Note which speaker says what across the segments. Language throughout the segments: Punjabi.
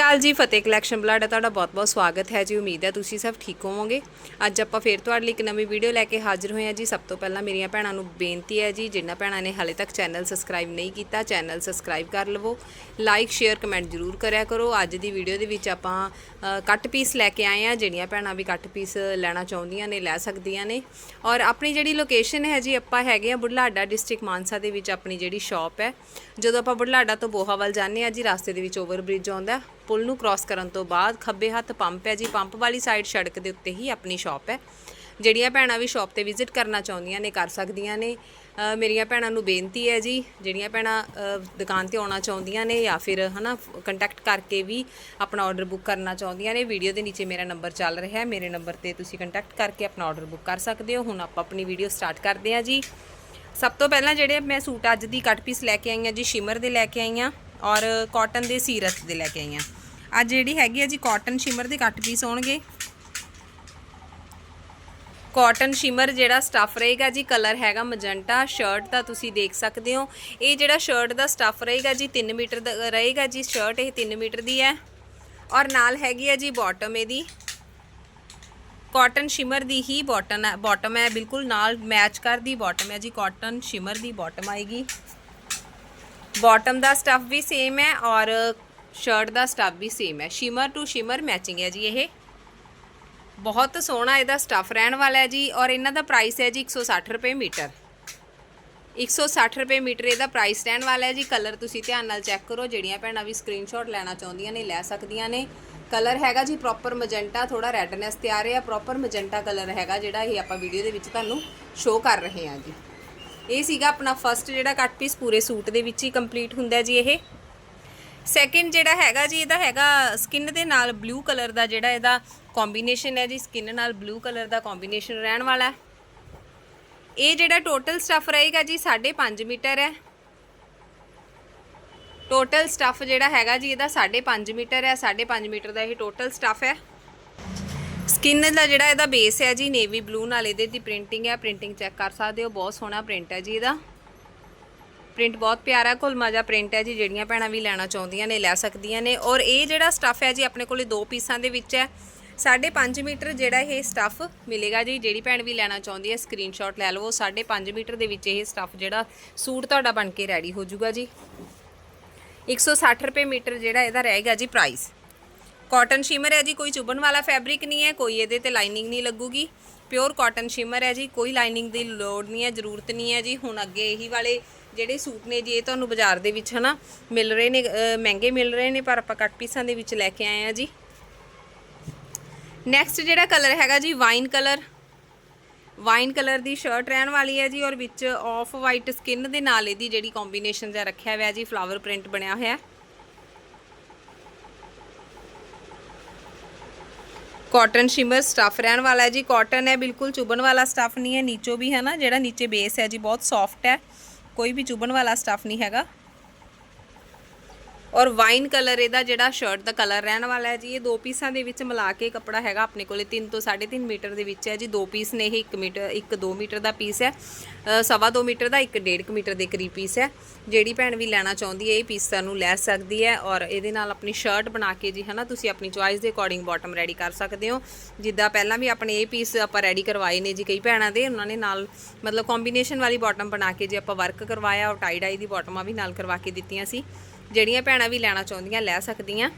Speaker 1: ਅਕਾਲ ਜੀ, ਫਤਿਹ ਕਲੈਕਸ਼ਨ ਬਲੱਡ, ਤੁਹਾਡਾ ਬਹੁਤ-ਬਹੁਤ ਸਵਾਗਤ ਹੈ ਜੀ। ਉਮੀਦ ਹੈ ਤੁਸੀਂ ਸਭ ਠੀਕ ਹੋਵੋਗੇ। ਅੱਜ ਆਪਾਂ ਫੇਰ ਤੁਹਾਡੇ ਲਈ ਇੱਕ ਨਵੀਂ ਵੀਡੀਓ ਲੈ ਕੇ ਹਾਜ਼ਰ ਹੋਏ ਹਾਂ ਜੀ। ਸਭ ਤੋਂ ਪਹਿਲਾਂ ਮੇਰੀਆਂ ਭੈਣਾਂ ਨੂੰ ਬੇਨਤੀ ਹੈ ਜੀ, ਜਿਨ੍ਹਾਂ ਭੈਣਾਂ ਨੇ ਹਾਲੇ ਤੱਕ ਚੈਨਲ ਸਬਸਕ੍ਰਾਈਬ ਨਹੀਂ ਕੀਤਾ ਚੈਨਲ ਸਬਸਕ੍ਰਾਈਬ ਕਰ ਲਵੋ। ਲਾਈਕ ਸ਼ੇਅਰ ਕਮੈਂਟ ਜ਼ਰੂਰ ਕਰਿਆ ਕਰੋ। ਅੱਜ ਦੀ ਵੀਡੀਓ ਦੇ ਵਿੱਚ ਆਪਾਂ ਕੱਟ ਪੀਸ ਲੈ ਕੇ ਆਏ ਹਾਂ। ਜਿਹੜੀਆਂ ਭੈਣਾਂ ਵੀ ਕੱਟ ਪੀਸ ਲੈਣਾ ਚਾਹੁੰਦੀਆਂ ਨੇ, ਲੈ ਸਕਦੀਆਂ ਨੇ। ਔਰ ਆਪਣੀ ਜਿਹੜੀ ਲੋਕੇਸ਼ਨ ਹੈ ਜੀ, ਆਪਾਂ ਹੈਗੇ ਆ ਬੁਢਲਾਡਾ ਡਿਸਟ੍ਰਿਕਟ ਮਾਨਸਾ ਦੇ ਵਿੱਚ ਆਪਣੀ ਜਿਹੜੀ ਸ਼ਾਪ ਹੈ। ਜਦੋਂ ਆਪਾਂ ਬੁਢਲਾਡਾ ਤੋਂ ਬੋਹਾਵਲ ਜਾਂਦੇ ਆ ਜੀ, ਰਸਤੇ ਦੇ ਵਿੱਚ ਓਵਰ ਬ੍ਰਿਜ ਆਉਂਦਾ ਪੁਲ ਨੂੰ ਕ੍ਰਾਸ ਕਰਨ ਤੋਂ ਬਾਅਦ ਖੱਬੇ ਹੱਥ ਪੰਪ ਹੈ ਜੀ। ਪੰਪ ਵਾਲੀ ਸਾਈਡ ਸੜਕ ਦੇ ਉੱਤੇ ਹੀ ਆਪਣੀ ਸ਼ਾਪ ਹੈ। ਜਿਹੜੀਆਂ ਭੈਣਾਂ ਵੀ ਸ਼ਾਪ ਤੇ ਵਿਜ਼ਿਟ ਕਰਨਾ ਚਾਹੁੰਦੀਆਂ ਨੇ, ਕਰ ਸਕਦੀਆਂ ਨੇ। ਮੇਰੀਆਂ ਭੈਣਾਂ ਨੂੰ ਬੇਨਤੀ ਹੈ ਜੀ, ਜਿਹੜੀਆਂ ਭੈਣਾਂ ਦੁਕਾਨ ਤੇ ਆਉਣਾ ਚਾਹੁੰਦੀਆਂ ਨੇ ਜਾਂ ਫਿਰ, ਹਨਾ ਕੰਟੈਕਟ ਕਰਕੇ ਵੀ ਆਪਣਾ ਆਰਡਰ ਬੁੱਕ ਕਰਨਾ ਚਾਹੁੰਦੀਆਂ ਨੇ। ਵੀਡੀਓ ਦੇ ਨੀਚੇ ਮੇਰਾ ਨੰਬਰ ਚੱਲ ਰਿਹਾ ਹੈ। ਮੇਰੇ ਨੰਬਰ ਤੇ ਤੁਸੀਂ ਕੰਟੈਕਟ ਕਰਕੇ ਆਪਣਾ ਆਰਡਰ ਬੁੱਕ ਕਰ ਸਕਦੇ ਹੋ। ਹੁਣ ਆਪਾਂ ਆਪਣੀ ਵੀਡੀਓ ਸਟਾਰਟ ਕਰਦੇ ਹਾਂ ਜੀ। ਸਭ ਤੋਂ ਪਹਿਲਾਂ ਜਿਹੜੇ ਮੈਂ ਸੂਟ ਅੱਜ ਦੀ ਕੱਟ ਪੀਸ ਲੈ ਕੇ ਆਈ ਹਾਂ ਜੀ ਸ਼ਿਮਰ ਦੇ ਲੈ ਕੇ ਆਈ ਹਾਂ ਔਰ ਕਾਟਨ ਦੇ ਸੀਰਤ ਦੇ ਲੈ ਕੇ ਆਈ ਹਾਂ। ਅੱਜ ਜਿਹੜੀ ਹੈਗੀ ਆ ਜੀ ਕਾਟਨ ਸ਼ਿਮਰ ਦੇ ਕੱਟ ਪੀਸ ਹੋਣਗੇ। ਕਾਟਨ ਸ਼ਿਮਰ ਜਿਹੜਾ ਸਟਫ ਰਹੇਗਾ ਜੀ ਕਲਰ ਹੈਗਾ ਮਜੰਟਾ ਸ਼ਰਟ ਦਾ ਤੁਸੀਂ ਦੇਖ ਸਕਦੇ ਹੋ। ਇਹ ਜਿਹੜਾ ਸ਼ਰਟ ਦਾ ਸਟਫ ਰਹੇਗਾ ਜੀ 3 ਮੀਟਰ ਦਾ ਰਹੇਗਾ ਜੀ ਸ਼ਰਟ ਇਹ 3 ਮੀਟਰ ਦੀ ਹੈ। ਔਰ ਨਾਲ ਹੈਗੀ ਹੈ ਜੀ ਬਾਟਮ ਇਹਦੀ। ਕਾਟਨ ਸ਼ਿਮਰ ਦੀ ਹੀ ਬਾਟਮ ਹੈ ਬਾਟਮ ਹੈ, ਬਿਲਕੁਲ ਨਾਲ ਮੈਚ ਕਰਦੀ ਬਾਟਮ ਹੈ ਜੀ ਕਾਟਨ ਸ਼ਿਮਰ ਦੀ ਬਾਟਮ ਆਏਗੀ। ਬਾਟਮ ਦਾ ਸਟਫ ਵੀ ਸੇਮ ਹੈ ਔਰ ਸ਼ਰਟ ਦਾ ਸਟਫ ਵੀ ਸੇਮ ਹੈ। ਸ਼ਿਮਰ ਟੂ ਸ਼ਿਮਰ ਮੈਚਿੰਗ ਹੈ ਜੀ ਇਹ। ਬਹੁਤ ਸੋਹਣਾ ਇਹਦਾ ਸਟੱਫ ਰਹਿਣ ਵਾਲਾ ਹੈ ਜੀ ਔਰ ਇਹਨਾਂ ਦਾ ਪ੍ਰਾਈਸ ਹੈ ਜੀ 160 ਰੁਪਏ ਮੀਟਰ। 160 ਰੁਪਏ ਮੀਟਰ ਇਹਦਾ ਪ੍ਰਾਈਸ ਰਹਿਣ ਵਾਲਾ ਹੈ ਜੀ। ਕਲਰ ਤੁਸੀਂ ਧਿਆਨ ਨਾਲ ਚੈੱਕ ਕਰੋ, ਜਿਹੜੀਆਂ ਭੈਣਾਂ ਵੀ ਸਕਰੀਨਸ਼ਾਟ ਲੈਣਾ ਚਾਹੁੰਦੀਆਂ ਨੇ, ਲੈ ਸਕਦੀਆਂ ਨੇ। ਕਲਰ ਹੈਗਾ ਜੀ ਪ੍ਰੋਪਰ ਮਜੈਂਟਾ ਥੋੜਾ ਰੈਡਨੈਸ ਤੇ ਆ ਰਿਹਾ ਪ੍ਰੋਪਰ ਮਜੈਂਟਾ ਕਲਰ ਹੈਗਾ ਜਿਹੜਾ ਇਹ ਆਪਾਂ ਵੀਡੀਓ ਦੇ ਵਿੱਚ ਤੁਹਾਨੂੰ ਸ਼ੋਅ ਕਰ ਰਹੇ ਹਾਂ ਜੀ। ਇਹ ਸੀਗਾ ਆਪਣਾ ਫਰਸਟ ਜਿਹੜਾ ਕੱਟ ਪੀਸ ਪੂਰੇ ਸੂਟ ਦੇ ਵਿੱਚ ਹੀ ਕੰਪਲੀਟ ਹੁੰਦਾ ਜੀ ਇਹ। ਸੈਕਿੰਡ ਜਿਹੜਾ ਹੈਗਾ ਜੀ, ਇਹਦਾ ਹੈਗਾ ਸਕਿਨ ਦੇ ਨਾਲ ਬਲੂ ਕਲਰ ਦਾ ਜਿਹੜਾ ਇਹਦਾ ਕੰਬੀਨੇਸ਼ਨ ਹੈ ਜੀ ਸਕਿਨ ਨਾਲ ਬਲੂ ਕਲਰ ਦਾ ਕੰਬੀਨੇਸ਼ਨ ਰਹਿਣ ਵਾਲਾ ਇਹ ਜਿਹੜਾ ਟੋਟਲ ਸਟਫ ਰਹੇਗਾ ਜੀ 5.5 ਮੀਟਰ ਹੈ। ਟੋਟਲ ਸਟਫ ਜਿਹੜਾ ਹੈਗਾ ਜੀ, ਇਹਦਾ 5.5 ਮੀਟਰ ਹੈ। 5.5 ਮੀਟਰ ਦਾ ਇਹ ਟੋਟਲ ਸਟਫ ਹੈ। ਸਕਿਨ ਦਾ ਜਿਹੜਾ ਇਹਦਾ ਬੇਸ ਹੈ ਜੀ ਨੇਵੀ ਬਲੂ ਨਾਲ ਇਹਦੇ ਦੀ ਪ੍ਰਿੰਟਿੰਗ ਹੈ। ਪ੍ਰਿੰਟਿੰਗ ਚੈੱਕ ਕਰ ਸਕਦੇ ਹੋ, ਬਹੁਤ ਸੋਹਣਾ ਪ੍ਰਿੰਟ ਹੈ ਜੀ ਇਹਦਾ। ਪ੍ਰਿੰਟ ਬਹੁਤ ਪਿਆਰਾ, ਘੁਲਮਾ ਜਿਹਾ ਪ੍ਰਿੰਟ ਹੈ ਜੀ, ਜਿਹੜੀਆਂ ਭੈਣਾਂ ਵੀ ਲੈਣਾ ਚਾਹੁੰਦੀਆਂ ਨੇ, ਲੈ ਸਕਦੀਆਂ ਨੇ। ਔਰ ਇਹ ਜਿਹੜਾ ਸਟੱਫ ਹੈ ਜੀ, ਆਪਣੇ ਕੋਲੇ ਦੋ ਪੀਸਾਂ ਦੇ ਵਿੱਚ ਹੈ। 5.5 ਮੀਟਰ ਜਿਹੜਾ ਇਹ ਸਟੱਫ ਮਿਲੇਗਾ ਜੀ, ਜਿਹੜੀ ਭੈਣ ਵੀ ਲੈਣਾ ਚਾਹੁੰਦੀ ਹੈ ਸਕਰੀਨਸ਼ਾਟ ਲੈ ਲਵੋ। 5.5 ਮੀਟਰ ਦੇ ਵਿੱਚ ਇਹ ਸਟੱਫ ਜਿਹੜਾ ਸੂਟ ਤੁਹਾਡਾ ਬਣ ਕੇ ਰੈਡੀ ਹੋ ਜਾਊਗਾ ਜੀ। 160 ਰੁਪਏ ਮੀਟਰ ਜਿਹੜਾ ਇਹਦਾ ਰਹੇਗਾ ਜੀ ਪ੍ਰਾਈਸ ਕਾਟਨ ਸ਼ਿਮਰ ਹੈ ਜੀ, ਕੋਈ ਚੁਭਣ ਵਾਲਾ ਫੈਬਰਿਕ ਨਹੀਂ ਹੈ, ਕੋਈ ਇਹਦੇ ਤੇ ਲਾਈਨਿੰਗ ਨਹੀਂ ਲੱਗੂਗੀ। ਪਿਓਰ ਕਾਟਨ ਸ਼ਿਮਰ ਹੈ ਜੀ, ਕੋਈ ਲਾਈਨਿੰਗ ਦੀ ਲੋੜ ਨਹੀਂ ਹੈ, ਜ਼ਰੂਰਤ ਨਹੀਂ ਹੈ ਜੀ। ਹੁਣ ਅੱਗੇ ਇਹੀ ਵਾਲੇ ਜਿਹੜੇ ਸੂਟ ਨੇ ਜੀ, ਇਹ ਤੁਹਾਨੂੰ ਬਾਜ਼ਾਰ ਦੇ ਵਿੱਚ ਹਨਾ ਮਿਲ ਰਹੇ ਨੇ ਮਹਿੰਗੇ ਮਿਲ ਰਹੇ ਨੇ, ਪਰ ਆਪਾਂ ਕੱਟ ਪੀਸਾਂ ਦੇ ਵਿੱਚ ਲੈ ਕੇ ਆਏ ਆ ਜੀ। ਨੈਕਸਟ ਜਿਹੜਾ ਕਲਰ ਹੈਗਾ ਜੀ ਵਾਈਨ ਕਲਰ ਵਾਈਨ ਕਲਰ ਦੀ ਸ਼ਰਟ ਰਹਿਣ ਵਾਲੀ ਹੈ ਜੀ ਔਰ ਵਿੱਚ ਆਫ ਵਾਈਟ ਸਕਿਨ ਦੇ ਨਾਲ ਇਹਦੀ ਜਿਹੜੀ ਕੰਬੀਨੇਸ਼ਨ ਜਿਹਾ ਰੱਖਿਆ ਹੋਇਆ ਜੀ ਫਲਾਵਰ ਪ੍ਰਿੰਟ ਬਣਿਆ ਹੋਇਆ। ਹੈ ਕਾਟਨ ਸ਼ਿਮਰ ਸਟਫ ਰਹਿਣ ਵਾਲਾ ਹੈ ਜੀ। ਕਾਟਨ ਹੈ, ਬਿਲਕੁਲ ਚੁਬਨ ਵਾਲਾ ਸਟਫ ਨਹੀਂ ਹੈ, ਨੀਚੋ ਵੀ ਹੈ ਨਾ, ਜਿਹੜਾ ਨੀਚੇ ਬੇਸ ਹੈ ਜੀ, ਬਹੁਤ ਸੌਫਟ ਹੈ। ਕੋਈ ਵੀ ਚੁਭਣ ਵਾਲਾ ਸਟਫ ਨਹੀਂ ਹੈਗਾ। ਔਰ ਵਾਈਨ ਕਲਰ ਇਹਦਾ ਜਿਹੜਾ ਸ਼ਰਟ ਦਾ ਕਲਰ ਰਹਿਣ ਵਾਲਾ ਹੈ ਜੀ, ਇਹ ਦੋ ਪੀਸਾਂ ਦੇ ਵਿੱਚ ਮਿਲਾ ਕੇ ਕੱਪੜਾ ਹੈਗਾ ਆਪਣੇ ਕੋਲੇ 3 ਤੋਂ 3.5 ਮੀਟਰ ਦੇ ਵਿੱਚ ਹੈ ਜੀ। ਦੋ ਪੀਸ ਨੇ ਇਹ 1 ਮੀਟਰ 1 2 ਮੀਟਰ ਦਾ ਪੀਸ ਹੈ। ਸਵਾ 2 ਮੀਟਰ ਦਾ 1 1.5 ਮੀਟਰ ਦੇ ਕਰੀਬ ਪੀਸ ਹੈ। ਜਿਹੜੀ ਭੈਣ ਵੀ ਲੈਣਾ ਚਾਹੁੰਦੀ ਹੈ, ਇਹ ਪੀਸ ਸਾਨੂੰ ਲੈ ਸਕਦੀ ਹੈ ਔਰ ਇਹਦੇ ਨਾਲ ਆਪਣੀ ਸ਼ਰਟ ਬਣਾ ਕੇ ਜੀ, ਹਨਾ, ਤੁਸੀਂ ਆਪਣੀ ਚੁਆਇਸ ਦੇ ਅਕੋਰਡਿੰਗ ਬਾਟਮ ਰੈਡੀ ਕਰ ਸਕਦੇ ਹੋ। ਜਿੱਦਾਂ ਪਹਿਲਾਂ ਵੀ ਆਪਣੇ ਇਹ ਪੀਸ ਆਪਾਂ ਰੈਡੀ ਕਰਵਾਏ ਨੇ ਜੀ ਕਈ ਭੈਣਾਂ ਦੇ, ਉਹਨਾਂ ਨੇ ਨਾਲ ਮਤਲਬ ਕੰਬੀਨੇਸ਼ਨ ਵਾਲੀ ਬਾਟਮ ਬਣਾ ਕੇ ਜੀ ਆਪਾਂ ਵਰਕ ਕਰਵਾਇਆ ਔਰ ਟਾਈ ਡਾਈ ਦੀ ਬਾਟਮਾਂ ਵੀ ਨਾਲ ਕਰਵਾ ਕੇ ਦਿੱਤੀਆਂ ਸੀ। ਜਿਹੜੀਆਂ ਭੈਣਾਂ ਵੀ ਲੈਣਾ ਚਾਹੁੰਦੀਆਂ, ਲੈ ਸਕਦੀਆਂ।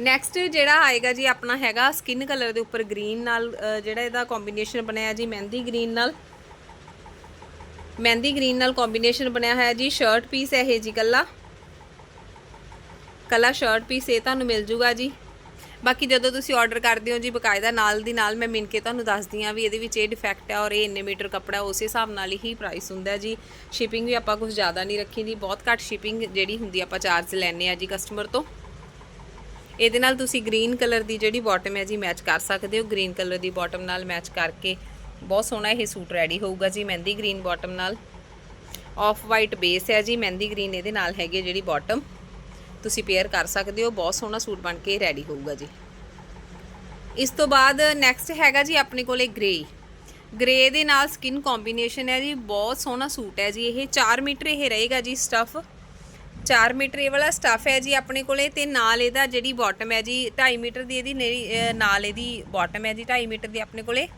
Speaker 1: ਨੈਕਸਟ ਜਿਹੜਾ ਆਏਗਾ ਜੀ ਆਪਣਾ ਹੈਗਾ ਸਕਿਨ ਕਲਰ ਦੇ ਉੱਪਰ ਗ੍ਰੀਨ ਨਾਲ ਜਿਹੜਾ ਇਹਦਾ ਕੰਬੀਨੇਸ਼ਨ ਬਣਿਆ ਜੀ ਮਹਿੰਦੀ ਗ੍ਰੀਨ ਨਾਲ। ਮਹਿੰਦੀ ਗ੍ਰੀਨ ਨਾਲ ਕੰਬੀਨੇਸ਼ਨ ਬਣਿਆ ਹੋਇਆ ਜੀ ਸ਼ਰਟ ਪੀਸ ਹੈ ਇਹ ਜੀ ਕੱਲਾ। ਕੱਲਾ ਸ਼ਰਟ ਪੀਸ ਇਹ ਤੁਹਾਨੂੰ ਮਿਲ ਜੂਗਾ ਜੀ। ਬਾਕੀ ਜਦੋਂ ਤੁਸੀਂ ਆਰਡਰ ਕਰਦੇ ਹੋ ਜੀ ਬਕਾਇਦਾ ਨਾਲ ਦੀ ਨਾਲ ਮੈਂ ਮਿਣ ਕੇ ਤੁਹਾਨੂੰ ਦੱਸਦੀ ਹਾਂ ਵੀ ਇਹਦੇ ਵਿੱਚ ਇਹ ਡਿਫੈਕਟ ਹੈ ਔਰ ਇਹ ਇੰਨੇ ਮੀਟਰ ਕੱਪੜਾ ਉਸੇ ਹਿਸਾਬ ਨਾਲ ਹੀ ਪ੍ਰਾਈਸ ਹੁੰਦਾ ਜੀ। ਸ਼ਿਪਿੰਗ ਵੀ ਆਪਾਂ ਕੁਝ ਜ਼ਿਆਦਾ ਨਹੀਂ ਰੱਖੀ ਦੀ, ਬਹੁਤ ਘੱਟ ਸ਼ਿਪਿੰਗ ਜਿਹੜੀ ਹੁੰਦੀ ਆਪਾਂ ਚਾਰਜ ਲੈਨੇ ਆ ਜੀ ਕਸਟਮਰ ਤੋਂ। ਇਹਦੇ ਨਾਲ ਤੁਸੀਂ ਗ੍ਰੀਨ ਕਲਰ ਦੀ ਜਿਹੜੀ ਬਾਟਮ ਹੈ ਜੀ ਮੈਚ ਕਰ ਸਕਦੇ ਹੋ। ਗ੍ਰੀਨ ਕਲਰ ਦੀ ਬਾਟਮ ਨਾਲ ਮੈਚ ਕਰਕੇ ਬਹੁਤ ਸੋਹਣਾ ਇਹ ਸੂਟ ਰੈਡੀ ਹੋਊਗਾ ਜੀ ਮਹਿੰਦੀ ਗ੍ਰੀਨ ਬਾਟਮ ਨਾਲ। ਆਫ ਵਾਈਟ ਬੇਸ ਹੈ ਜੀ, ਮਹਿੰਦੀ ਗ੍ਰੀਨ ਇਹਦੇ ਨਾਲ ਹੈਗੇ ਜਿਹੜੀ ਬਾਟਮ ਤੁਸੀਂ ਪੇਅਰ ਕਰ ਸਕਦੇ ਹੋ, ਬਹੁਤ ਸੋਹਣਾ ਸੂਟ ਬਣ ਕੇ ਰੈਡੀ ਹੋਊਗਾ ਜੀ। ਇਸ ਤੋਂ ਬਾਅਦ ਨੈਕਸਟ ਹੈਗਾ ਜੀ ਆਪਣੇ ਕੋਲੇ ਗ੍ਰੇ ਗ੍ਰੇ ਦੇ ਨਾਲ ਸਕਿਨ ਕੰਬੀਨੇਸ਼ਨ ਹੈ ਜੀ, ਬਹੁਤ ਸੋਹਣਾ ਸੂਟ ਹੈ ਜੀ ਇਹ। 4 ਮੀਟਰ ਇਹ ਰਹੇਗਾ ਜੀ ਸਟਫ 4 ਮੀਟਰ ਇਹ ਵਾਲਾ ਸਟਫ ਹੈ ਜੀ ਆਪਣੇ ਕੋਲੇ ਤੇ ਨਾਲ ਇਹਦਾ ਜਿਹੜੀ ਬਾਟਮ ਹੈ ਜੀ 2.5 ਮੀਟਰ ਦੀ ਇਹਦੀ ਨੇਰੀ- ਨਾਲ ਇਹਦੀ ਬਾਟਮ ਹੈ ਜੀ 2.5 ਮੀਟਰ ਦੀ ਆਪਣੇ ਕੋਲੇ।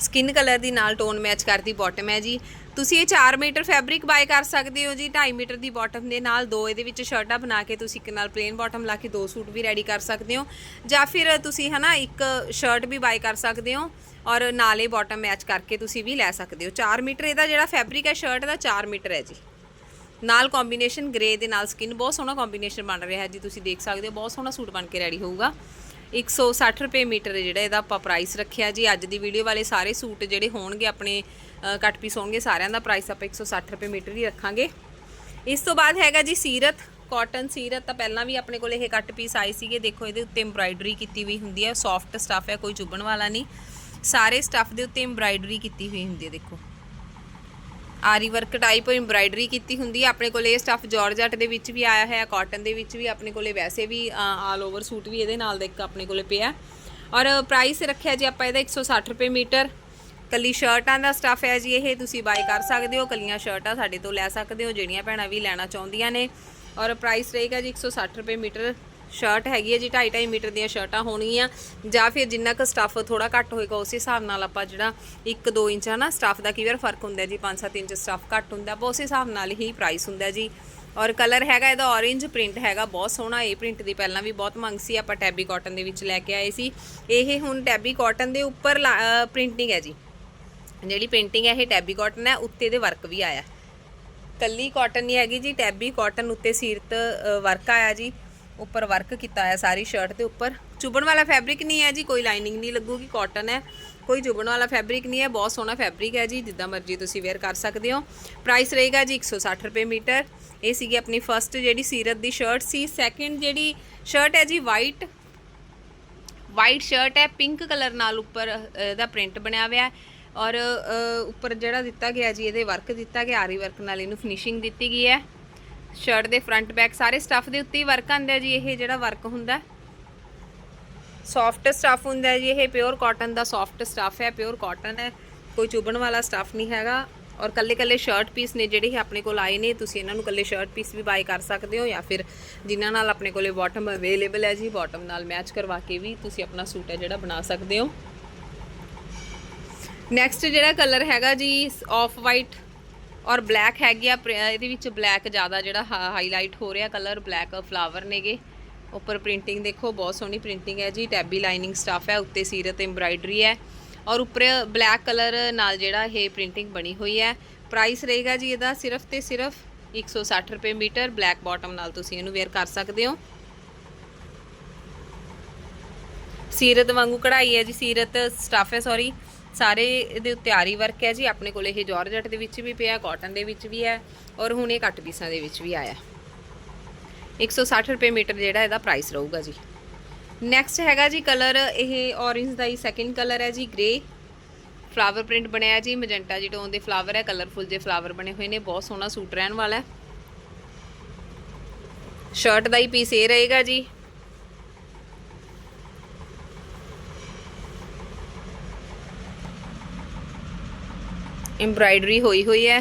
Speaker 1: ਸਕਿਨ ਕਲਰ ਦੀ ਨਾਲ ਟੋਨ ਮੈਚ ਕਰਦੀ ਬਾਟਮ ਹੈ ਜੀ। ਤੁਸੀਂ ਇਹ 4 ਮੀਟਰ ਫੈਬਰਿਕ ਬਾਏ ਕਰ ਸਕਦੇ ਹੋ ਜੀ 2.5 ਮੀਟਰ ਦੀ ਬਾਟਮ ਦੇ ਨਾਲ ਦੋ ਇਹਦੇ ਵਿੱਚ ਸ਼ਰਟਾਂ ਬਣਾ ਕੇ ਤੁਸੀਂ ਇੱਕ ਨਾਲ ਪਲੇਨ ਬਾਟਮ ਲਾ ਕੇ ਦੋ ਸੂਟ ਵੀ ਰੈਡੀ ਕਰ ਸਕਦੇ ਹੋ। ਜਾਂ ਫਿਰ ਤੁਸੀਂ ਹਨਾ ਇੱਕ ਸ਼ਰਟ ਵੀ ਬਾਏ ਕਰ ਸਕਦੇ ਹੋ ਔਰ ਨਾਲੇ ਬਾਟਮ ਮੈਚ ਕਰਕੇ ਤੁਸੀਂ ਵੀ ਲੈ ਸਕਦੇ ਹੋ। 4 ਮੀਟਰ ਇਹਦਾ ਜਿਹੜਾ ਫੈਬਰਿਕ ਹੈ ਸ਼ਰਟ ਦਾ 4 ਮੀਟਰ ਹੈ ਜੀ। ਨਾਲ ਕੰਬੀਨੇਸ਼ਨ ਗ੍ਰੇ ਦੇ ਨਾਲ ਸਕਿਨ ਬਹੁਤ ਸੋਹਣਾ ਕੰਬੀਨੇਸ਼ਨ ਬਣ ਰਿਹਾ ਹੈ ਜੀ, ਤੁਸੀਂ ਦੇਖ ਸਕਦੇ ਹੋ, ਬਹੁਤ ਸੋਹਣਾ ਸੂਟ ਬਣ ਕੇ ਰੈਡੀ ਹੋਊਗਾ। 160 ਰੁਪਏ ਮੀਟਰ ਜਿਹੜਾ ਇਹਦਾ ਆਪਾਂ ਪ੍ਰਾਈਸ ਰੱਖਿਆ ਜੀ। ਅੱਜ ਦੀ ਵੀਡੀਓ ਵਾਲੇ ਸਾਰੇ ਸੂਟ ਜਿਹੜੇ ਹੋਣਗੇ, ਆਪਣੇ ਕੱਟ ਪੀਸ ਹੋਣਗੇ, ਸਾਰਿਆਂ ਦਾ ਪ੍ਰਾਈਸ ਆਪਾਂ 160 ਰੁਪਏ ਮੀਟਰ ਹੀ ਰੱਖਾਂਗੇ। ਇਸ ਤੋਂ ਬਾਅਦ ਹੈਗਾ ਜੀ ਸੀਰਤ ਕਾਟਨ ਸੀਰਤ। ਤਾਂ ਪਹਿਲਾਂ ਵੀ ਆਪਣੇ ਕੋਲ ਇਹ ਕੱਟ ਪੀਸ ਆਏ ਸੀਗੇ। ਦੇਖੋ, ਇਹਦੇ ਉੱਤੇ ਐਮਬ੍ਰਾਇਡਰੀ ਕੀਤੀ ਹੋਈ ਹੁੰਦੀ ਹੈ। ਸੌਫਟ ਸਟੱਫ ਹੈ, ਕੋਈ ਚੁੱਭਣ ਵਾਲਾ ਨਹੀਂ। ਸਾਰੇ ਸਟੱਫ ਦੇ ਉੱਤੇ ਐਮਬ੍ਰਾਇਡਰੀ ਕੀਤੀ ਹੋਈ ਹੁੰਦੀ ਹੈ, ਦੇਖੋ। ਆਰੀ ਵਰਕ ਟਾਈਪ ਐਮਬ੍ਰਾਇਡਰੀ ਕੀਤੀ ਹੁੰਦੀ ਹੈ ਆਪਣੇ ਕੋਲ ਇਹ ਸਟੱਫ ਜਾਰਜਟ ਦੇ ਵਿੱਚ ਵੀ ਆਇਆ ਹੈ ਕਾਟਨ ਦੇ ਵਿੱਚ ਵੀ, ਆਪਣੇ ਕੋਲੇ ਵੈਸੇ ਵੀ ਆਲ ਓਵਰ ਸੂਟ ਵੀ ਇਹਦੇ ਨਾਲ ਦਾ ਇੱਕ ਆਪਣੇ ਕੋਲੇ ਪਿਆ ਔਰ ਪ੍ਰਾਈਸ ਰੱਖਿਆ ਜੀ ਆਪਾਂ ਇਹਦਾ 160 ਰੁਪਏ ਮੀਟਰ। ਕੱਲੀ ਸ਼ਰਟਾਂ ਦਾ ਸਟੱਫ ਹੈ ਜੀ ਇਹ, ਤੁਸੀਂ ਬਾਈ ਕਰ ਸਕਦੇ ਹੋ। ਕੱਲੀਆਂ ਸ਼ਰਟਾਂ ਸਾਡੇ ਤੋਂ ਲੈ ਸਕਦੇ ਹੋ, ਜਿਹੜੀਆਂ ਭੈਣਾਂ ਵੀ ਲੈਣਾ ਚਾਹੁੰਦੀਆਂ ਨੇ। ਔਰ ਪ੍ਰਾਈਸ ਰਹੇਗਾ ਜੀ 160 ਰੁਪਏ ਮੀਟਰ। ਸ਼ਰਟ ਹੈਗੀ ਹੈ ਜੀ 2.5 ਮੀਟਰ ਦੀਆਂ ਸ਼ਰਟਾਂ ਹੋਣਗੀਆਂ। ਜਾਂ ਫਿਰ ਜਿੰਨਾ ਕੁ ਸਟੱਫ ਥੋੜਾ ਘੱਟ ਹੋਏਗਾ, ਉਸੇ ਹਿਸਾਬ ਨਾਲ ਆਪਾਂ ਜਿਹੜਾ 1-2 ਇੰਚ ਹੈ ਨਾ ਸਟੱਫ ਦਾ ਕੀ ਵਾਰ ਫ਼ਰਕ ਹੁੰਦਾ ਜੀ 5-7 ਇੰਚ ਸਟੱਫ ਘੱਟ ਹੁੰਦਾ, ਆਪਾਂ ਉਸ ਹਿਸਾਬ ਨਾਲ ਹੀ ਪ੍ਰਾਈਸ ਹੁੰਦਾ ਜੀ। ਔਰ ਕਲਰ ਹੈਗਾ ਇਹਦਾ orange ਪ੍ਰਿੰਟ ਹੈਗਾ, ਬਹੁਤ ਸੋਹਣਾ, ਇਹ ਪ੍ਰਿੰਟ ਦੀ ਪਹਿਲਾਂ ਵੀ ਬਹੁਤ ਮੰਗ ਸੀ, ਆਪਾਂ ਟੈਬੀ ਕਾਟਨ ਦੇ ਵਿੱਚ ਲੈ ਕੇ ਆਏ ਸੀ। ਇਹ ਹੁਣ ਟੈਬੀ ਕਾਟਨ ਦੇ ਉੱਪਰ ਪ੍ਰਿੰਟਿੰਗ ਹੈ ਜੀ। ਜਿਹੜੀ ਪ੍ਰਿੰਟਿੰਗ ਹੈ, ਇਹ ਟੈਬੀ ਕਾਟਨ ਹੈ, ਉੱਤੇ ਦੇ ਵਰਕ ਵੀ ਆਇਆ। ਕੱਲੀ ਕਾਟਨ ਨਹੀਂ ਹੈਗੀ ਜੀ ਟੈਬੀ ਕਾਟਨ ਉੱਤੇ ਸੀਰਤ ਵਰਕ ਆਇਆ ਜੀ। ਉੱਪਰ ਵਰਕ ਕੀਤਾ ਹੈ ਸਾਰੀ ਸ਼ਰਟ ਦੇ ਉੱਪਰ। ਚੁਬਣ ਵਾਲਾ ਫੈਬਰਿਕ ਨਹੀਂ ਹੈ ਜੀ, ਕੋਈ ਲਾਈਨਿੰਗ ਨਹੀਂ ਲੱਗੂਗੀ ਕਾਟਨ ਹੈ। ਕੋਈ ਚੁਬਣ ਵਾਲਾ ਫੈਬਰਿਕ ਨਹੀਂ ਹੈ, ਬਹੁਤ ਸੋਹਣਾ ਫੈਬਰਿਕ ਹੈ ਜੀ, ਜਿੱਦਾਂ ਮਰਜ਼ੀ ਤੁਸੀਂ ਵੇਅਰ ਕਰ ਸਕਦੇ ਹੋ। ਪ੍ਰਾਈਸ ਰਹੇਗਾ ਜੀ 160 ਰੁਪਏ ਮੀਟਰ। ਇਹ ਸੀਗੀ ਆਪਣੀ ਫਰਸਟ ਜਿਹੜੀ ਸੀਰਤ ਦੀ ਸ਼ਰਟ ਸੀ। ਸੈਕਿੰਡ ਜਿਹੜੀ ਸ਼ਰਟ ਹੈ ਜੀ ਵਾਈਟ ਵਾਈਟ ਸ਼ਰਟ ਹੈ। ਪਿੰਕ ਕਲਰ ਨਾਲ ਉੱਪਰ ਇਹਦਾ ਪ੍ਰਿੰਟ ਬਣਿਆ ਹੋਇਆ ਹੈ। ਔਰ ਉੱਪਰ ਜਿਹੜਾ ਦਿੱਤਾ ਗਿਆ ਜੀ, ਇਹਦੇ ਵਰਕ ਦਿੱਤਾ ਗਿਆ। ਆਰੀ ਵਰਕ ਨਾਲ ਇਹਨੂੰ ਫਿਨਿਸ਼ਿੰਗ ਦਿੱਤੀ ਗਈ ਹੈ। ਸ਼ਰਟ ਦੇ ਫਰੰਟ ਬੈਕ ਸਾਰੇ ਸਟੱਫ ਦੇ ਉੱਤੇ ਹੀ ਵਰਕ ਆਂਦਾ ਜੀ, ਇਹ ਜਿਹੜਾ ਵਰਕ ਹੁੰਦਾ। ਸੌਫਟ ਸਟੱਫ ਹੁੰਦਾ ਜੀ, ਇਹ ਪਿਓਰ ਕਾਟਨ ਦਾ ਸੌਫਟ ਸਟੱਫ ਹੈ ਪਿਓਰ ਕਾਟਨ ਹੈ। ਕੋਈ ਚੁਭਣ ਵਾਲਾ ਸਟੱਫ ਨਹੀਂ ਹੈਗਾ। ਔਰ ਕੱਲੇ ਕੱਲੇ ਸ਼ਰਟ ਪੀਸ ਨੇ ਜਿਹੜੇ ਆਪਣੇ ਕੋਲ ਆਏ ਨੇ, ਤੁਸੀਂ ਇਹਨਾਂ ਨੂੰ ਕੱਲੇ ਸ਼ਰਟ ਪੀਸ ਵੀ ਬਾਈ ਕਰ ਸਕਦੇ ਹੋ ਜਾਂ ਫਿਰ ਜਿਨ੍ਹਾਂ ਨਾਲ ਆਪਣੇ ਕੋਲੇ ਬਾਟਮ ਅਵੇਲੇਬਲ ਹੈ ਜੀ ਬਾਟਮ ਨਾਲ ਮੈਚ ਕਰਵਾ ਕੇ ਵੀ ਤੁਸੀਂ ਆਪਣਾ ਸੂਟ ਹੈ ਜਿਹੜਾ ਬਣਾ ਸਕਦੇ ਹੋ। ਨੈਕਸਟ ਜਿਹੜਾ ਕਲਰ ਹੈਗਾ ਜੀ ਆਫ ਵਾਈਟ ਔਰ ਬਲੈਕ ਹੈਗੀ ਆ ਪ੍ਰ- ਇਹਦੇ ਵਿੱਚ ਬਲੈਕ ਜ਼ਿਆਦਾ ਜਿਹੜਾ ਹਾਈਲਾਈਟ ਹੋ ਰਿਹਾ ਕਲਰ ਬਲੈਕ ਫਲਾਵਰ ਨੇਗੇ। ਉੱਪਰ ਪ੍ਰਿੰਟਿੰਗ ਦੇਖੋ, ਬਹੁਤ ਸੋਹਣੀ ਪ੍ਰਿੰਟਿੰਗ ਹੈ ਜੀ ਟੈਬੀ ਲਾਈਨਿੰਗ ਸਟੱਫ ਹੈ, ਉੱਤੇ ਸੀਰਤ ਐਮਬ੍ਰਾਇਡਰੀ ਹੈ। ਔਰ ਉੱਪਰ ਬਲੈਕ ਕਲਰ ਨਾਲ ਜਿਹੜਾ ਇਹ ਪ੍ਰਿੰਟਿੰਗ ਬਣੀ ਹੋਈ ਹੈ। ਪ੍ਰਾਈਸ ਰਹੇਗਾ ਜੀ ਇਹਦਾ ਸਿਰਫ ਤੇ ਸਿਰਫ 160 ਰੁਪਏ ਮੀਟਰ ਬਲੈਕ ਬਾਟਮ ਨਾਲ ਤੁਸੀਂ ਇਹਨੂੰ ਵੇਅਰ ਕਰ ਸਕਦੇ ਹੋ। ਸੀਰਤ ਵਾਂਗੂ ਕਢਾਈ ਹੈ ਜੀ, ਸੀਰਤ ਸਟੱਫ ਹੈ ਸੌਰੀ ਸਾਰੇ ਇਹਦੇ ਉੱਤੇ ਆਰੀ ਵਰਕ ਹੈ ਜੀ। ਆਪਣੇ ਕੋਲ ਇਹ ਜਾਰਜਟ ਦੇ ਵਿੱਚ ਵੀ ਪਿਆ ਕਾਟਨ ਦੇ ਵਿੱਚ ਵੀ ਹੈ ਔਰ ਹੁਣ ਇਹ ਕੱਟ ਪੀਸਾਂ ਦੇ ਵਿੱਚ ਵੀ ਆਇਆ। 160 ਰੁਪਏ ਮੀਟਰ ਜਿਹੜਾ ਇਹਦਾ ਪ੍ਰਾਈਸ ਰਹੂਗਾ ਜੀ। ਨੈਕਸਟ ਹੈਗਾ ਜੀ ਕਲਰ ਇਹ orange ਦਾ ਹੀ ਸੈਕਿੰਡ ਕਲਰ ਹੈ ਜੀ ਗ੍ਰੇ ਫਲਾਵਰ ਪ੍ਰਿੰਟ ਬਣਿਆ ਜੀ ਮੈਜੈਂਟਾ ਜੀ ਟੋਨ ਦੇ ਫਲਾਵਰ ਹੈ ਕਲਰਫੁਲ ਜੇ ਫਲਾਵਰ ਬਣੇ ਹੋਏ ਨੇ, ਬਹੁਤ ਸੋਹਣਾ ਸੂਟ ਰਹਿਣ ਵਾਲਾ ਹੈ। ਸ਼ਰਟ ਦਾ ਹੀ ਪੀਸ ਇਹ ਰਹੇਗਾ ਜੀ। ਐਮਬ੍ਰਾਇਡਰੀ ਹੋਈ ਹੋਈ ਹੈ।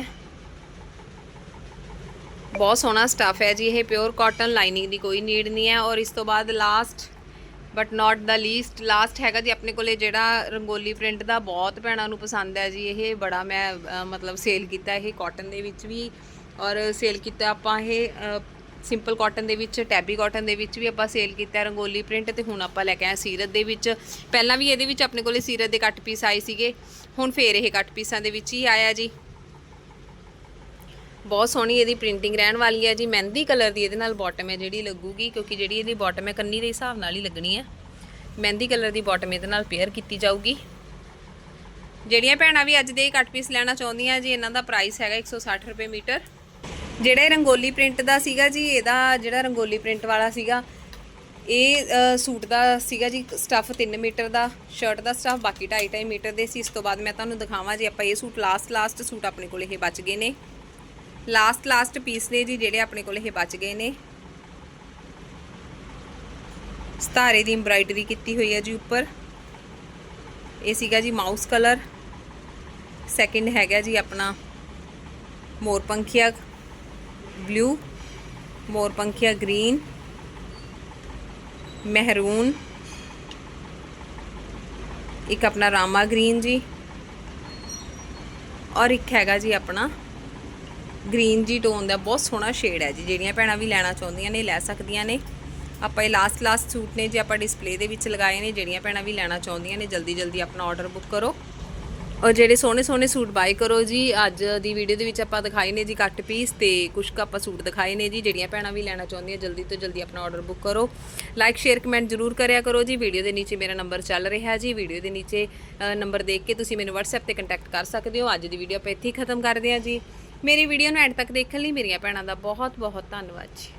Speaker 1: ਬਹੁਤ ਸੋਹਣਾ ਸਟੱਫ ਹੈ ਜੀ ਇਹ ਪਿਓਰ ਕਾਟਨ ਲਾਈਨਿੰਗ ਦੀ ਕੋਈ ਨੀਡ ਨਹੀਂ ਹੈ ਔਰ ਇਸ ਤੋਂ ਬਾਅਦ last but not the least last ਹੈਗਾ ਜੀ ਆਪਣੇ ਕੋਲੇ ਜਿਹੜਾ ਰੰਗੋਲੀ ਪ੍ਰਿੰਟ ਦਾ ਬਹੁਤ ਭੈਣਾਂ ਨੂੰ ਪਸੰਦ ਹੈ ਜੀ ਇਹ, ਬੜਾ ਮੈਂ ਮਤਲਬ ਸੇਲ ਕੀਤਾ ਇਹ ਕਾਟਨ ਦੇ ਵਿੱਚ ਵੀ ਔਰ ਸੇਲ ਕੀਤਾ ਆਪਾਂ ਇਹ ਸਿੰਪਲ ਕਾਟਨ ਦੇ ਵਿੱਚ ਟੈਬੀ ਕਾਟਨ ਦੇ ਵਿੱਚ ਵੀ ਆਪਾਂ ਸੇਲ ਕੀਤਾ ਰੰਗੋਲੀ ਪ੍ਰਿੰਟ ਤੇ ਹੁਣ ਆਪਾਂ ਲੈ ਕੇ ਆਏ ਸੀਰਤ ਦੇ ਵਿੱਚ। ਪਹਿਲਾਂ ਵੀ ਇਹਦੇ ਵਿੱਚ ਆਪਣੇ ਕੋਲੇ ਸੀਰਤ ਦੇ ਕੱਟ ਪੀਸ ਆਏ ਸੀਗੇ। ਹੁਣ ਫੇਰ ਇਹ ਕੱਟ ਪੀਸਾਂ ਦੇ ਵਿੱਚ ਹੀ ਆਇਆ ਜੀ। ਬਹੁਤ ਸੋਹਣੀ ਇਹਦੀ ਪ੍ਰਿੰਟਿੰਗ ਰਹਿਣ ਵਾਲੀ ਹੈ ਜੀ। ਮਹਿੰਦੀ ਕਲਰ ਦੀ ਇਹਦੇ ਨਾਲ ਬਾਟਮ ਹੈ ਜਿਹੜੀ ਲੱਗੂਗੀ, ਕਿਉਂਕਿ ਜਿਹੜੀ ਇਹਦੀ ਬਾਟਮ ਹੈ ਕੰਨੀ ਦੇ ਹਿਸਾਬ ਨਾਲ ਹੀ ਲੱਗਣੀ ਹੈ। ਮਹਿੰਦੀ ਕਲਰ ਦੀ ਬਾਟਮ ਇਹਦੇ ਨਾਲ ਪੇਅਰ ਕੀਤੀ ਜਾਊਗੀ। ਜਿਹੜੀਆਂ ਭੈਣਾਂ ਵੀ ਅੱਜ ਦੇ ਇਹ ਕੱਟ ਪੀਸ ਲੈਣਾ ਚਾਹੁੰਦੀਆਂ ਜੀ, ਇਹਨਾਂ ਦਾ ਪ੍ਰਾਈਸ ਹੈਗਾ 160 ਰੁਪਏ ਮੀਟਰ। ਜਿਹੜਾ ਇਹ ਰੰਗੋਲੀ ਪ੍ਰਿੰਟ ਦਾ ਸੀਗਾ ਜੀ, ਇਹਦਾ ਜਿਹੜਾ ਰੰਗੋਲੀ ਪ੍ਰਿੰਟ ਵਾਲਾ ਸੀਗਾ ਇਹ ਸੂਟ ਦਾ ਸੀਗਾ ਜੀ ਸਟੱਫ 3 ਮੀਟਰ ਦਾ ਸ਼ਰਟ ਦਾ ਸਟੱਫ ਬਾਕੀ 2.5 2.5 ਮੀਟਰ ਦੇ ਸੀ। ਇਸ ਤੋਂ ਬਾਅਦ ਮੈਂ ਤੁਹਾਨੂੰ ਦਿਖਾਵਾਂ ਜੀ ਆਪਾਂ ਇਹ ਸੂਟ ਲਾਸਟ ਲਾਸਟ ਸੂਟ ਆਪਣੇ ਕੋਲ ਇਹ ਬਚ ਗਏ ਨੇ। ਲਾਸਟ ਲਾਸਟ ਪੀਸ ਨੇ ਜੀ ਜਿਹੜੇ ਆਪਣੇ ਕੋਲ ਇਹ ਬਚ ਗਏ ਨੇ। ਸਤਾਰੇ ਦੀ ਐਮਬ੍ਰਾਇਡਰੀ ਕੀਤੀ ਹੋਈ ਹੈ ਜੀ ਉੱਪਰ। ਇਹ ਸੀਗਾ ਜੀ ਮਾਊਸ ਕਲਰ ਸੈਕਿੰਡ ਹੈਗਾ ਜੀ ਆਪਣਾ ਮੋਰਪੰਖੀਆ ਬਲੂ ਮੋਰਪੰਖੀਆ ਗ੍ਰੀਨ ਮਹਿਰੂਨ। ਇੱਕ ਆਪਣਾ ਰਾਮਾ ਗ੍ਰੀਨ ਜੀ। ਔਰ ਇੱਕ ਹੈਗਾ ਜੀ ਆਪਣਾ ਗ੍ਰੀਨ ਜੀ ਟੋਨ ਦਾ ਬਹੁਤ ਸੋਹਣਾ ਸ਼ੇਡ ਹੈ ਜੀ। ਜਿਹੜੀਆਂ ਭੈਣਾਂ ਵੀ ਲੈਣਾ ਚਾਹੁੰਦੀਆਂ ਨੇ, ਲੈ ਸਕਦੀਆਂ ਨੇ। ਆਪਾਂ ਇਹ ਲਾਸਟ ਲਾਸਟ ਸੂਟ ਨੇ ਜੇ ਆਪਾਂ ਡਿਸਪਲੇ ਦੇ ਵਿੱਚ ਲਗਾਏ ਨੇ, ਜਿਹੜੀਆਂ ਭੈਣਾਂ ਵੀ ਲੈਣਾ ਚਾਹੁੰਦੀਆਂ ਨੇ ਜਲਦੀ ਜਲਦੀ ਆਪਣਾ ਆਰਡਰ ਬੁੱਕ ਕਰੋ। ਔਰ ਜਿਹੜੇ ਸੋਹਣੇ ਸੋਹਣੇ ਸੂਟ ਬਾਈ ਕਰੋ ਜੀ, ਅੱਜ ਦੀ ਵੀਡੀਓ ਦੇ ਵਿੱਚ ਆਪਾਂ ਦਿਖਾਏ ਨੇ ਜੀ ਕੱਟ ਪੀਸ ਤੇ ਕੁਝ ਕੁ ਆਪਾਂ ਸੂਟ ਦਿਖਾਏ ਨੇ ਜੀ, ਜਿਹੜੀਆਂ ਭੈਣਾਂ ਵੀ ਲੈਣਾ ਚਾਹੁੰਦੀਆਂ, ਜਲਦੀ ਤੋਂ ਜਲਦੀ ਆਪਣਾ ਆਰਡਰ ਬੁੱਕ ਕਰੋ। ਲਾਈਕ ਸ਼ੇਅਰ ਕਮੈਂਟ ਜ਼ਰੂਰ ਕਰਿਆ ਕਰੋ ਜੀ। ਵੀਡੀਓ ਦੇ ਨੀਚੇ ਮੇਰਾ ਨੰਬਰ ਚੱਲ ਰਿਹਾ ਜੀ। ਵੀਡੀਓ ਦੇ ਨੀਚੇ ਨੰਬਰ ਦੇਖ ਕੇ ਤੁਸੀਂ ਮੈਨੂੰ WhatsApp ਤੇ ਕੰਟੈਕਟ ਕਰ ਸਕਦੇ ਹੋ। ਅੱਜ ਦੀ ਵੀਡੀਓ ਆਪਾਂ ਇੱਥੇ ਹੀ ਖਤਮ ਕਰਦੇ ਹਾਂ ਜੀ। ਮੇਰੀ ਵੀਡੀਓ ਨੂੰ ਐਂਡ ਤੱਕ ਦੇਖਣ ਲਈ ਮੇਰੀਆਂ ਭੈਣਾਂ ਦਾ ਬਹੁਤ ਬਹੁਤ ਧੰਨਵਾਦ ਜੀ।